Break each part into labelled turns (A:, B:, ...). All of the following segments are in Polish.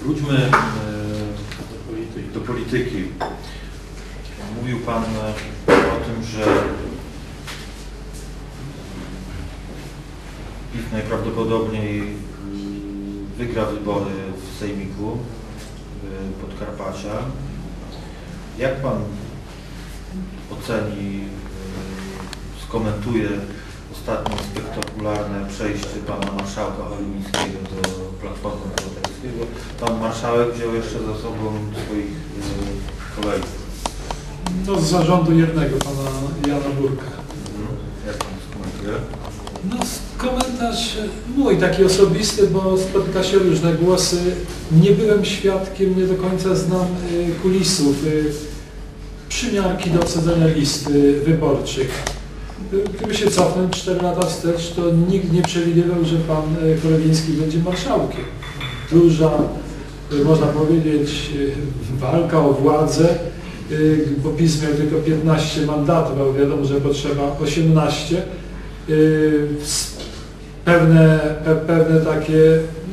A: Wróćmy e, do polityki. Do polityki. Mówił Pan e, o tym, że PiS najprawdopodobniej wygra wybory w Sejmiku e, Podkarpacia. Jak Pan oceni, skomentuje ostatnie spektakularne przejście Pana Marszałka Cholińskiego do Platformy Obywatelskiej? Bo Pan Marszałek wziął jeszcze za sobą swoich e, kolegów.
B: No z zarządu jednego, pana Jana Burka.
A: Jak Pan skomentuje?
B: No komentarz mój, taki osobisty, bo spotyka się różne głosy. Nie byłem świadkiem, nie do końca znam y, kulisów, y, przymiarki do obsadzenia listy wyborczych. Gdyby się cofnąć 4 lata wstecz, to nikt nie przewidywał, że pan y, Kolewiński będzie marszałkiem. Duża, y, można powiedzieć, y, walka o władzę, bo PiS miał tylko 15 mandatów, a wiadomo, że potrzeba 18. Y, s- Pewne, pe, pewne takie,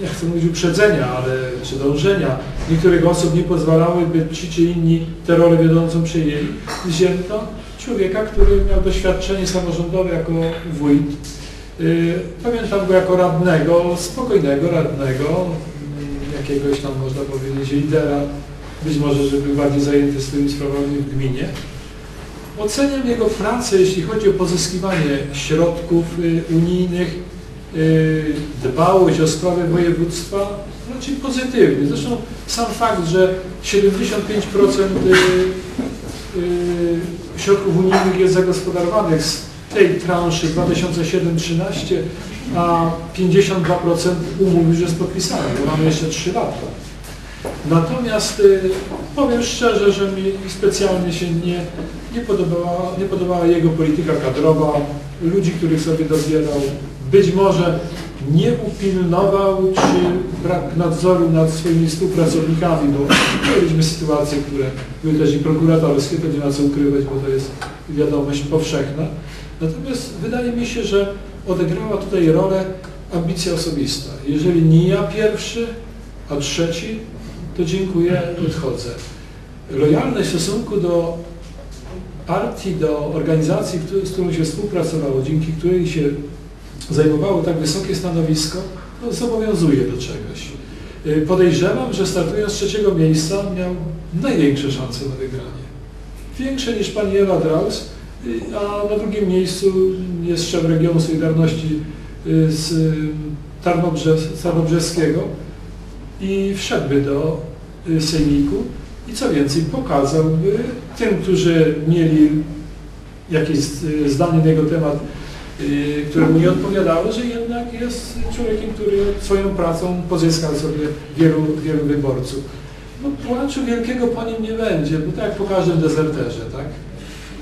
B: nie chcę mówić uprzedzenia, ale czy dążenia niektórych osób nie pozwalały, by ci czy inni tę rolę wiodącą przejęli. Wzięto człowieka, który miał doświadczenie samorządowe jako wójt. Y, Pamiętam go jako radnego, spokojnego radnego, y, jakiegoś tam można powiedzieć lidera, być może, że był bardziej zajęty swoimi sprawami w gminie. Oceniam jego pracę, jeśli chodzi o pozyskiwanie środków y, unijnych, y, dbałość o sprawy województwa, raczej pozytywnie. Zresztą sam fakt, że 75% y, y, środków unijnych jest zagospodarowanych z tej transzy 2007-13, a 52% umów już jest podpisanych, bo mamy jeszcze 3 lata. Natomiast y, powiem szczerze, że mi specjalnie się nie, nie, podobała, nie podobała jego polityka kadrowa, ludzi, których sobie dobierał. Być może nie upilnował, czy brak nadzoru nad swoimi współpracownikami, bo mieliśmy sytuacje, które były też i prokuratorskie, to nie ma co ukrywać, bo to jest wiadomość powszechna. Natomiast wydaje mi się, że odegrała tutaj rolę ambicja osobista. Jeżeli nie ja pierwszy, a trzeci, to dziękuję, odchodzę. Lojalność w stosunku do partii, do organizacji, z którą się współpracowało, dzięki której się zajmowało tak wysokie stanowisko, to zobowiązuje do czegoś. Y, Podejrzewam, że startując z trzeciego miejsca miał największe szanse na wygranie. Większe niż pani Ewa Draus, y, a na drugim miejscu jest szef regionu Solidarności y, z Tarnobrze- Tarnobrzeskiego i wszedłby do sejmiku i co więcej pokazałby tym, którzy mieli jakieś zdanie na jego temat, które mu nie odpowiadały, że jednak jest człowiekiem, który swoją pracą pozyskał sobie wielu, wielu wyborców. No płaczu wielkiego po nim nie będzie, bo tak jak po każdym dezerterze, tak?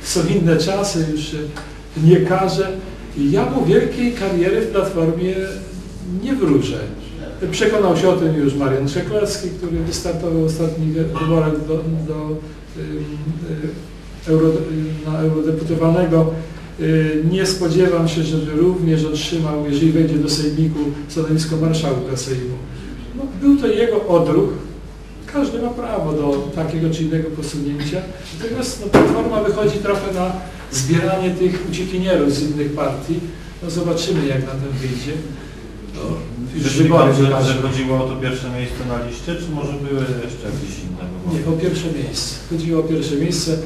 B: Są inne czasy, już nie każe. Ja mu wielkiej kariery w Platformie nie wróżę. Przekonał się o tym już Marian Trzeklecki, który wystartował w ostatnich wyborach do, do y, euro, y, na eurodeputowanego. Y, Nie spodziewam się, żeby również otrzymał, jeżeli wejdzie do Sejmiku, stanowisko marszałka Sejmu. No, był to jego odruch. Każdy ma prawo do takiego czy innego posunięcia. Natomiast no, Platforma wychodzi trochę na zbieranie tych uciekinierów z innych partii. No, zobaczymy, jak na tym wyjdzie. No, wybory
A: Pan, że, chodziło o to pierwsze miejsce na liście, czy może były jeszcze jakieś inne?
B: Nie, o pierwsze miejsce. Chodziło o pierwsze miejsce.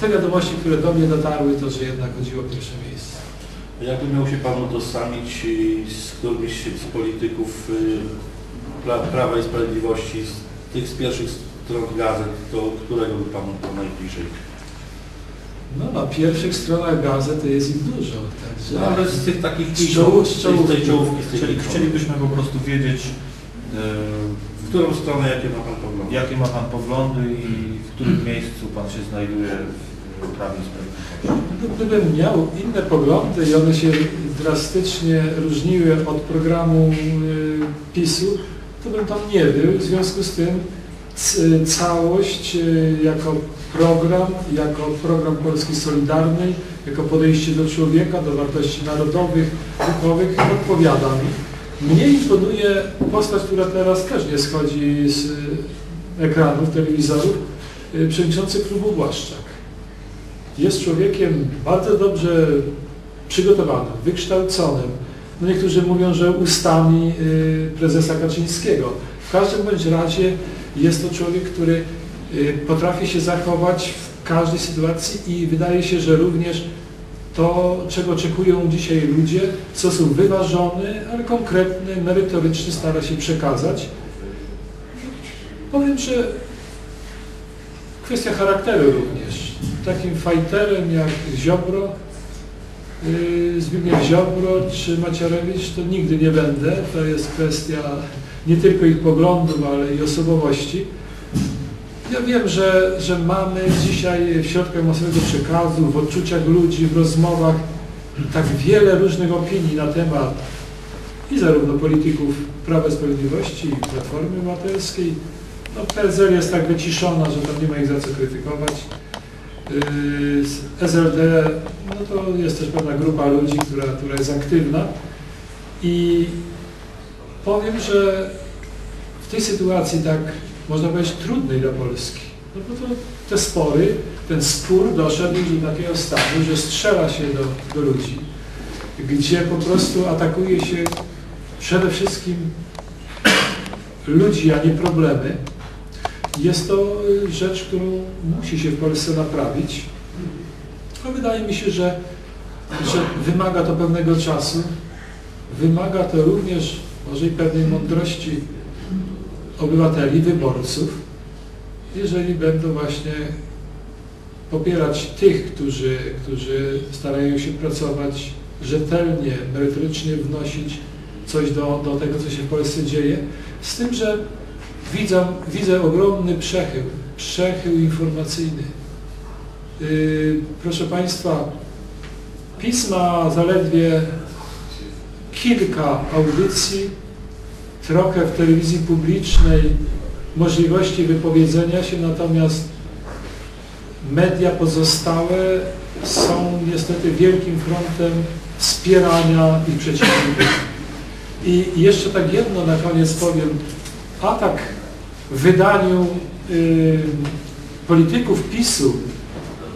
B: Te wiadomości, które do mnie dotarły, to że jednak chodziło o pierwsze miejsce.
C: Jakby miał się Pan utożsamić y, z którymś z polityków y, Pra- Prawa i Sprawiedliwości, z tych z pierwszych stron gazet, to którego by Panu było najbliżej?
B: No, na pierwszych stronach gazet jest ich dużo. Także...
C: No, ale z tych takich
B: Z czołów- z
C: tej, z tej
B: czołówki.
C: z tej
A: chcielibyśmy po prostu wiedzieć,
C: W którą stronę, jakie ma Pan poglądy?
A: jakie ma Pan poglądy i w którym miejscu Pan się znajduje w Prawie Sprawiedliwości.
B: No, Gdybym miał inne poglądy i one się drastycznie różniły od programu y, PiSu, to bym tam nie był. W związku z tym całość y, jako program, jako program Polski Solidarnej, jako podejście do człowieka, do wartości narodowych, duchowych odpowiada mi. Mnie imponuje postać, która teraz też nie schodzi z y, ekranów, telewizorów, y, przewodniczący klubu Błaszczak. Jest człowiekiem bardzo dobrze przygotowanym, wykształconym. No niektórzy mówią, że ustami y, prezesa Kaczyńskiego. W każdym bądź razie jest to człowiek, który potrafi się zachować w każdej sytuacji i wydaje się, że również to, czego oczekują dzisiaj ludzie, w sposób wyważony, ale konkretny, merytoryczny stara się przekazać. Powiem, że kwestia charakteru również. Takim fajterem jak Ziobro, yy, Zbigniew Ziobro czy Macierewicz to nigdy nie będę. To jest kwestia nie tylko ich poglądów, ale i osobowości. Ja wiem, że, że mamy dzisiaj w środkach masowego przekazu, w odczuciach ludzi, w rozmowach tak wiele różnych opinii na temat i zarówno polityków Prawa i Sprawiedliwości, i Platformy Obywatelskiej. No PSL jest tak wyciszona, że tam nie ma ich za co krytykować. Yy, SLD, no to jest też pewna grupa ludzi, która, która jest aktywna i powiem, że w tej sytuacji tak, można powiedzieć, trudnej dla Polski, no bo to te spory, ten spór doszedł już do takiego stanu, że strzela się do, do ludzi, gdzie po prostu atakuje się przede wszystkim ludzi, a nie problemy. Jest to rzecz, którą musi się w Polsce naprawić. No wydaje mi się, że, że wymaga to pewnego czasu. Wymaga to również może i pewnej mądrości obywateli, wyborców, jeżeli będą właśnie popierać tych, którzy, którzy starają się pracować rzetelnie, merytorycznie wnosić coś do, do tego, co się w Polsce dzieje, z tym, że widzę, widzę ogromny przechył, przechył informacyjny. Yy, proszę Państwa, PiS ma zaledwie kilka audycji, trochę w telewizji publicznej możliwości wypowiedzenia się, natomiast media pozostałe są niestety wielkim frontem wspierania ich przeciwników. I jeszcze tak jedno na koniec powiem. Atak w wydaniu y, polityków PiSu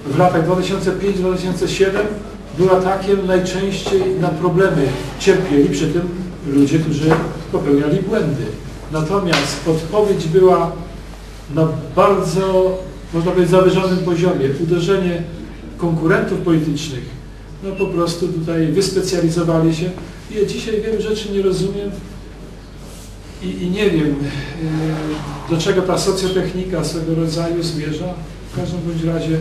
B: w latach 2005-2007 był atakiem najczęściej na problemy. Cierpieli przy tym ludzie, którzy popełniali błędy. Natomiast odpowiedź była na bardzo, można powiedzieć, zawyżonym poziomie. Uderzenie konkurentów politycznych, no po prostu tutaj wyspecjalizowali się. Ja dzisiaj wielu rzeczy nie rozumiem i, i nie wiem, yy, do czego ta socjotechnika swego rodzaju zmierza. W każdym bądź razie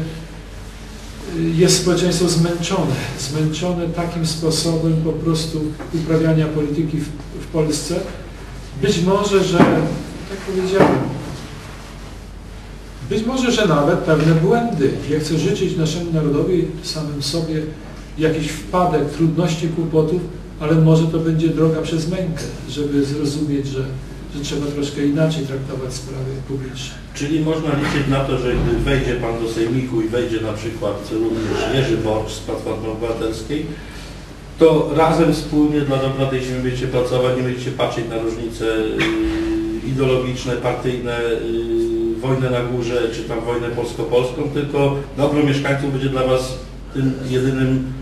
B: jest społeczeństwo zmęczone, zmęczone takim sposobem po prostu uprawiania polityki w, w Polsce. Być może, że, tak powiedziałem, być może, że nawet pewne błędy. Ja chcę życzyć naszemu narodowi, samym sobie, jakiś wpadek, trudności, kłopotów, ale może to będzie droga przez mękę, żeby zrozumieć, że, że trzeba troszkę inaczej traktować sprawy publiczne.
C: Czyli można liczyć na to, że gdy wejdzie Pan do Sejmiku i wejdzie na przykład również Jerzy Borcz z Platformy Obywatelskiej, to razem wspólnie dla dobra tej ziemi będziecie pracować, nie będziecie patrzeć na różnice yy, ideologiczne, partyjne, yy, wojnę na górze, czy tam wojnę polsko-polską, tylko dobro mieszkańców będzie dla Was tym jedynym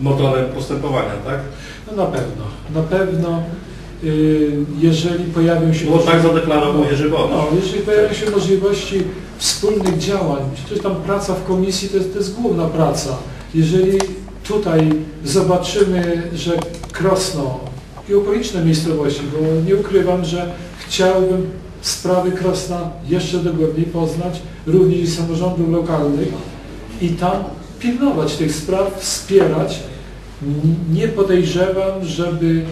C: motorem postępowania, tak?
B: No na pewno, na pewno, y, jeżeli pojawią się...
C: Bo tak Borcz.
B: No, jeżeli pojawią się możliwości wspólnych działań, przecież tam praca w komisji to jest, to jest główna praca. Jeżeli tutaj zobaczymy, że Krosno i okoliczne miejscowości, bo nie ukrywam, że chciałbym sprawy Krosna jeszcze dogłębniej poznać, również i samorządów lokalnych i tam pilnować tych spraw, wspierać. Nie podejrzewam, żeby,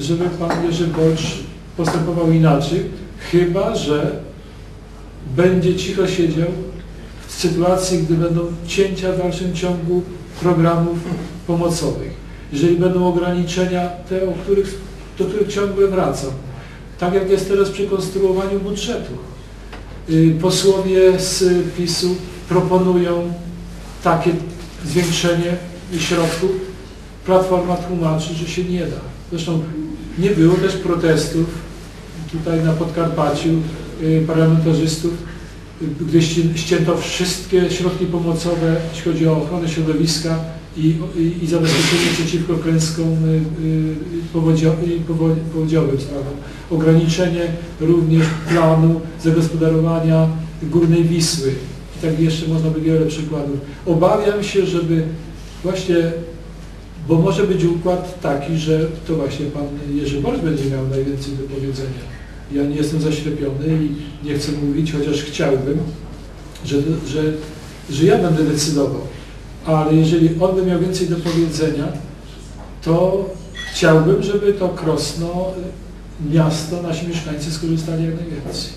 B: żeby pan Jerzy Borcz postępował inaczej, chyba że będzie cicho siedział w sytuacji, gdy będą cięcia w dalszym ciągu programów pomocowych. Jeżeli będą ograniczenia te, o których, do których ciągle wracam. Tak jak jest teraz przy konstruowaniu budżetu. Y, Posłowie z PiSu proponują takie zwiększenie środków. Platforma tłumaczy, że się nie da. Zresztą nie było też protestów tutaj na Podkarpaciu y, parlamentarzystów, gdy ści- ścięto wszystkie środki pomocowe, jeśli chodzi o ochronę środowiska i, i, i zabezpieczenie przeciwko klęskom y, y, powodzio, powo- powodziowym sprawom. Ograniczenie również planu zagospodarowania Górnej Wisły. I tak jeszcze można by wiele przykładów. Obawiam się, żeby właśnie, bo może być układ taki, że to właśnie pan Jerzy Borys będzie miał najwięcej do powiedzenia. Ja nie jestem zaślepiony i nie chcę mówić, chociaż chciałbym, że, że, że ja będę decydował. Ale jeżeli on by miał więcej do powiedzenia, to chciałbym, żeby to Krosno, miasto, nasi mieszkańcy skorzystali jak najwięcej.